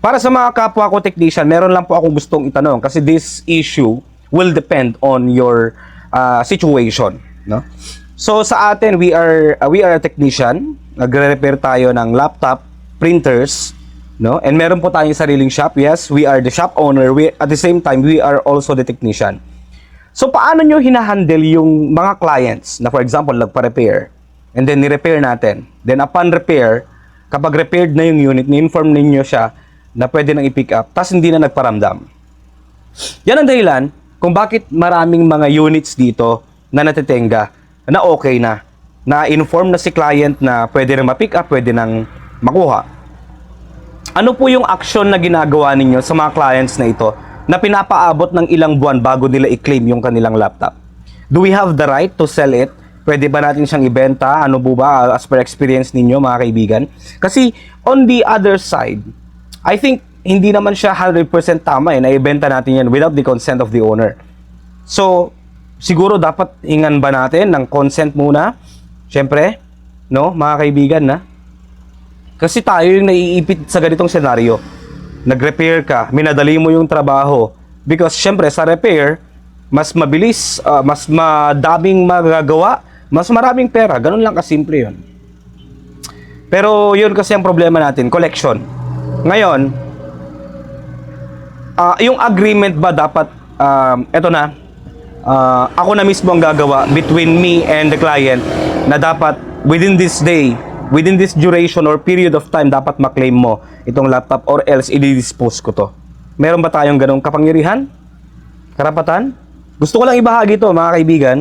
Para sa mga kapwa ko technician, meron lang po akong gustong itanong kasi this issue will depend on your uh, situation, no? So sa atin, we are uh, we are a technician. Nagre-repair tayo ng laptop, printers, no? And meron po tayong sariling shop. Yes, we are the shop owner. We at the same time, we are also the technician. So paano nyo hinahandle yung mga clients na for example, nagpa-repair and then ni-repair natin. Then upon repair, kapag repaired na yung unit, ni-inform ninyo siya na pwede nang i-pick up, tapos hindi na nagparamdam. Yan ang dahilan kung bakit maraming mga units dito na natitenga na okay na. Na-inform na si client na pwede nang ma-pick up, pwede nang makuha. Ano po yung action na ginagawa ninyo sa mga clients na ito na pinapaabot ng ilang buwan bago nila i-claim yung kanilang laptop? Do we have the right to sell it? Pwede ba natin siyang ibenta? Ano po ba as per experience ninyo mga kaibigan? Kasi on the other side, I think hindi naman siya 100% tama eh na ibenta natin yan without the consent of the owner. So, siguro dapat ingan ba natin ng consent muna? Siyempre, no, mga kaibigan na. Kasi tayo yung naiipit sa ganitong senaryo. Nag-repair ka, minadali mo yung trabaho. Because syempre sa repair, mas mabilis, ah, mas madaming magagawa, mas maraming pera. Ganun lang kasimple yun. Pero yun kasi ang problema natin, collection. Ngayon, ah, yung agreement ba dapat, um, eto na, ah, ako na mismo ang gagawa between me and the client na dapat within this day, within this duration or period of time, dapat maklaim mo itong laptop or else i-dispose ko to. Meron ba tayong ganong kapangyarihan? Karapatan? Gusto ko lang ibahagi to mga kaibigan.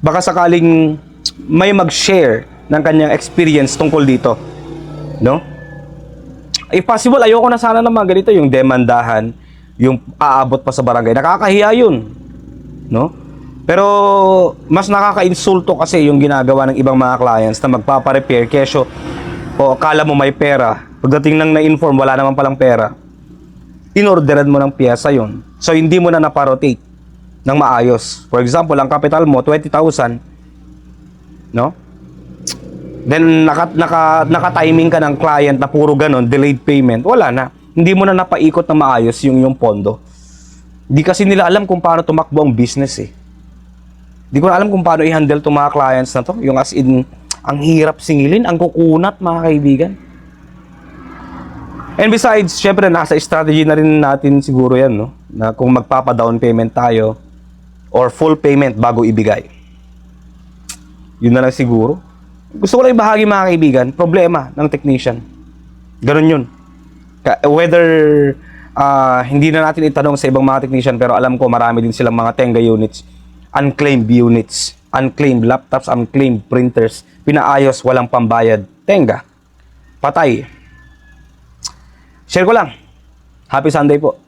Baka sakaling may mag-share ng kanyang experience tungkol dito. No? If possible, ayoko na sana ng mga ganito, yung demandahan, yung aabot pa sa barangay. Nakakahiya yun. No? Pero mas nakaka-insulto kasi yung ginagawa ng ibang mga clients na magpapa-repair kesyo o akala mo may pera. Pagdating nang na-inform, wala naman palang pera. Inorderan mo ng piyesa yon. So hindi mo na naparotate ng maayos. For example, ang capital mo 20,000, no? Then naka, naka, naka-timing ka ng client na puro ganun, delayed payment, wala na. Hindi mo na napaikot na maayos yung yung pondo. Hindi kasi nila alam kung paano tumakbo ang business eh. Hindi ko na alam kung paano i-handle itong mga clients na to. Yung as in, ang hirap singilin, ang kukunat mga kaibigan. And besides, syempre nasa strategy na rin natin siguro yan, no? Na kung magpapa-down payment tayo or full payment bago ibigay. Yun na lang siguro. Gusto ko lang ibahagi mga kaibigan, problema ng technician. Ganun yun. Whether ah, hindi na natin itanong sa ibang mga technician pero alam ko marami din silang mga Tenga units, unclaimed units, unclaimed laptops, unclaimed printers, pinaayos, walang pambayad. Tenga. Patay. Share ko lang. Happy Sunday po.